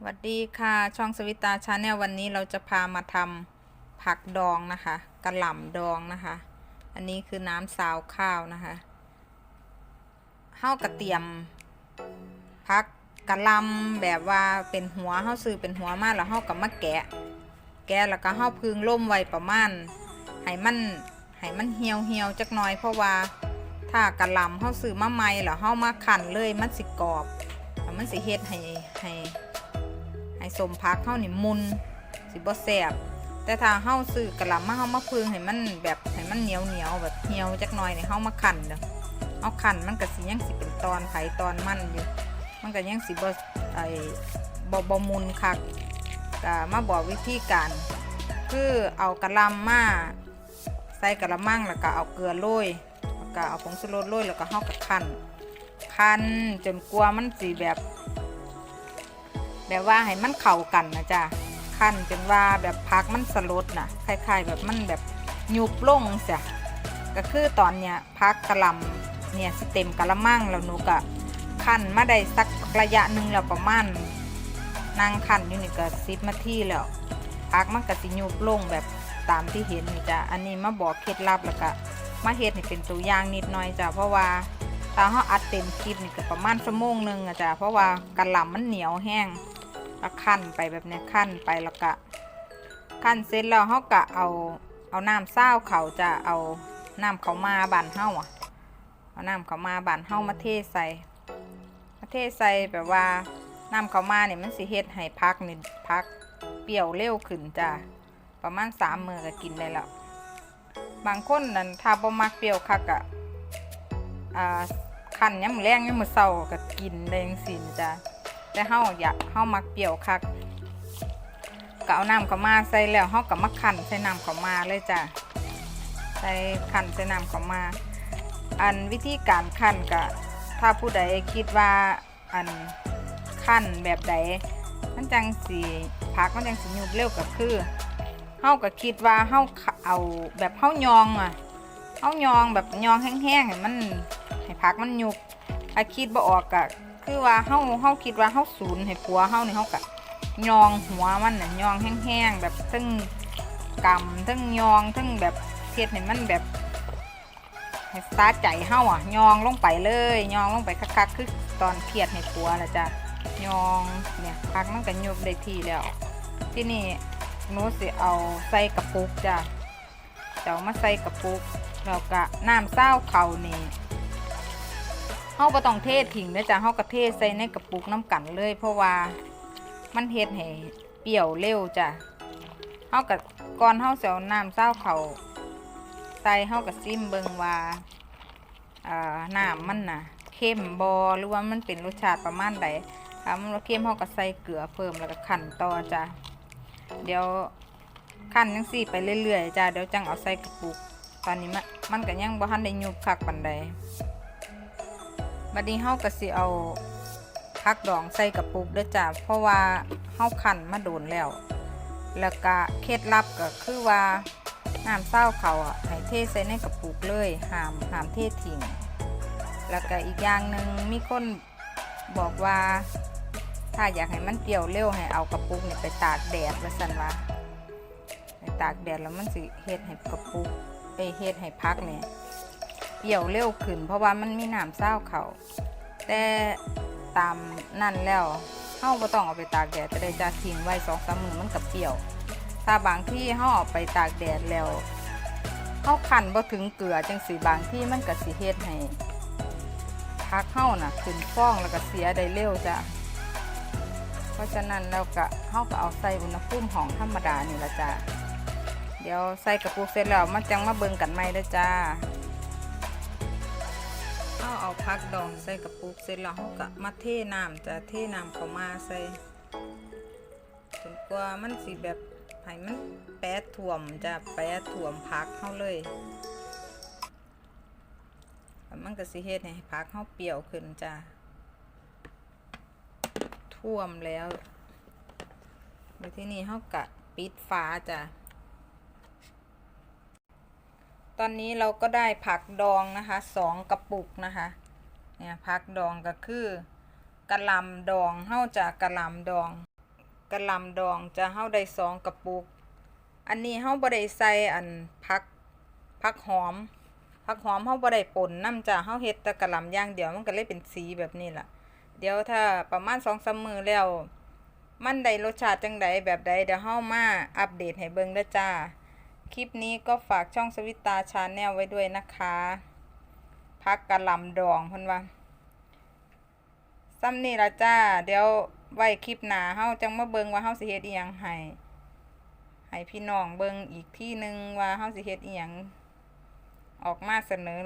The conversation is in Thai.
สวัสดีค่ะช่องสวิตาชาแนลวันนี้เราจะพามาทำผักดองนะคะกระหล่ำดองนะคะ อันนี้คือน้ำซาวข้าวนะคะเฮ้ากระเทียมผักกระลำแบบว่าเป็นหัวเฮ้าซื้อเป็นหัวมาแล้วเฮ้ากับมาแกะ แกะแล้วก็เฮ้าพึงล่มไว้ประมาณให้มันให้มันเหี่ยวเหี่ยวจักหน่อยเพราะว่าถ้ากระลำเฮ้าซื้อมาใหม่แล้วเฮ้ามาขันเลยมันสิกรอบมันสิเฮ็ดให้ให้ ให้สมพักเข้านี่มุนสิบ่แสบแต่ถ้าเฮาซื้อกะหล่ำมาเฮามาพึ่งให้มันแบบให้มันเหนียวเหนียวแบบเหี่ยวจักหน่อยนี่เฮามาคั่นเด้อเอาคั่นมันก็สิยังสิเป็นตอนไผตอนมันอยู่ มันก็ยังสิบ่ไอ้บ่บ่มุนคักก็มาบอกวิธีการคือเอากะหล่ำมาใส่กะละมังแล้วก็เอาเกลือโรยแล้วก็เอาผงชูรสโรยแล้วก็เฮาก็คั่นคั่นจนกลัวมันสิแบบ แบบว่าให้มันเข้ากันนะจ๊ะขั้นจนว่าแบบพักมันสลดนะคล้าย ๆ แบบมันแบบยุบลงเสียก็คือตอนเนี้ยพักกะหลำเนี่ยสเต็มกะละมังแล้วหนูก็ขั้นมาได้สักระยะหนึ่งแล้วประมาณนางขั้นอยู่นี่ก็สิบนาที่แล้วพักมันก็สิยุบลงแบบตามที่เห็นนี่จ้ะอันนี้มาบอกเคล็ดลับแล้วก็มาเฮ็ดให้เป็นตัวอย่างนิดหน่อยจ้ะเพราะว่าถ้าเขาอัดเต็มคลิปนี่ก็ประมาณชั่วโมงหนึ่งอะจ้ะเพราะว่ากะหล่ำมันเหนียวแห้ง แล้วขั้นไปแบบนี้ขั้นไปแล้วก็ขั้นเสร็จแล้วเขาก็เอาเอาน้ำเศร้าเขาจะเอาน้ำเขามาบานเฮาอะเอาน้ำเขามาบานเฮามาเทใส่มาเทใส่แบบว่าน้ำเขามาเนี่ยมันสิเฮ็ดให้พักนี่พักเปรี้ยวเร็วขึ้นจ้ะประมาณสามมือก็กินได้แล้วบางคนนั่นถ้าบ่มักเปรี้ยวคักอะอ่าขั้นยามมื้อแรงยามมื้อเช้าก็กินได้จังซี่นจ้ะ แต่เฮาอยากเฮามักเปรี้ยวคักก็เอาน้ำเข้ามาใส่แล้วเฮาก็มาคั่นใส่น้ำเข้ามาเลยจ้ะใส่คั่นใส่น้ำเข้ามา อันวิธีการคั่นก็ถ้าผู้ใดคิดว่าอันคั่นแบบใดมันจังสีผักมันจังสีหยุบเร็วก็คือเฮาก็คิดว่าเฮาเอาแบบเฮายองอะเฮายองแบบยองแห้งๆให้มันให้ผักมันหยุบถ้าคิดบ่ออกก็ คือว่าเฮาเฮาคิดว่าเฮาศูนย์ให้ผัวเฮานี่เฮากะยองหัวมันน่ะยองแห้งๆแบบทั้งกำทั้งยองทั้งแบบเฮ็ดให้มันแบบให้สตาร์ทใจเฮาอะยองลงไปเลย ยองลงไปคักๆคือตอนเพียดให้ผัวนะจ๊ะยองเนี่ยพักมันก็ยุบได้ทีแล้ว ที่นี่หนูสิเอาใส่กระปุกจ้ะจะเอามาใส่กระปุกแล้วก็น้ำเศร้าเขานี่ เฮาบ่ต้องเททิ้งเด้อจ้ะเฮาก็เทใส่ในกระปุกน้ำกันเลย เพราะว่ามันเฮ็ดให้เปรี้ยวเร็วจ้ะเฮาก็ก่อนเฮาสิเอาน้ำเศร้าเขาใส่เฮาก็ซิมเบิ่งว่าอ่าน้ำมันน่ะเข้มบ่หรือว่ามันเป็นรสชาติประมาณใดถ้ามันบ่เข้มเฮาก็ใส่เกลือเพิ่มแล้วก็คั่นต่อจ้ะเดี๋ยวคั่นจังซี่ไปเรื่อยๆจ้ะเดี๋ยวจังเอาใส่กระปุก ตอนนี้มันมันก็ยังบ่ทันได้ยุบคักปานใด บัดนี้เฮาก็สิเอาพักดองใส่กระปุกเด้อจ้ะเพราะว่าเฮาคั่นมาโดนแล้ว แล้วก็เคล็ดลับก็คือว่าน้ำเศร้าเขาอะให้เทใส่ในกระปุกเลยห้ามห้ามเททิ้งแล้วก็อีกอย่างหนึ่งมีคนบอกว่า ถ้าอยากให้มันเปรี้ยวเร็วให้เอากระปุกเนี่ยไปตากแดดว่าซั่นว่าไปตากแดดแล้วมันสิเฮ็ดให้กระปุกเอเฮ็ดให้พักเนี่ย เกี่ยวเร็วขึ้น เพราะว่ามันมีน้ำเศร้าเขาแต่ตามนั่นแล้วเฮาบ่ต้องเอาไปตากแดดจะได้จะทิ้งไว้สองสามมือมันกับเปรี้ยว ถ้าบางที่เฮาเอาไปตากแดดแล้วเฮาคันบ่ถึงเกลือจังสีบางที่มันก็สิเฮ็ดให้พักเฮาน่ะขึ้นฟ้องแล้วก็เสียได้เร็วจ้ะเพราะฉะนั้นแล้วก็เฮาก็เอาใส่อุณหภูมิห้องธรรมดานี่ละจ้ะเดี๋ยวใส่กระปุกเสร็จแล้วมันจังมาเบิ่งกันใหม่เด้อจ้า เอาเอาพักดองใส่กระปุกเสร็จแล้วเขาก็มาเทน้ำจะเทน้ำเข้ามาใส่จนกว่ามันสิแบบให้มันแปะถ่วมจะแปะถ่วมพักเขาเลย มันก็สิเฮ็ดให้พักเขาเปรี้ยวขึ้นจ้ะท่วมแล้วในที่นี้เขากะปิดฝาจ้ะ ตอนนี้เราก็ได้ผักดองนะคะสองกระปุกนะคะ เนี่ยผักดองก็คือกระลำดองเฮาจากกระลำดองกระลำดองจะเฮาได้สองกระปุก อันนี้เฮาบ่ได้ใส่อันผักผักหอมผักหอมเฮาบ่ได้ป่นน้ำจ้ะเฮาเฮ็ดแต่กระลำย่างเดียวมันก็เลยเป็นสีแบบนี้แหละเดี๋ยวถ้าประมาณ2-3มื้อแล้ว มันได้รสชาติจังใดแบบใดเดี๋ยวเฮามาอัปเดตให้เบิ่งด้จ้า คลิปนี้ก็ฝากช่องสวิตาชาแนลไว้ด้วยนะคะ พักกะลำดองพันว่าซ้ำนี่ละจ้า เดี๋ยวไว้คลิปหนาเฮาจังมาเบิงว่าเฮาสิเฮ็ดอีหยังให้ให้พี่น้องเบิงอีกที่หนึ่งว่าเฮาสิเฮ็ดอีหยังออกมาเสนอ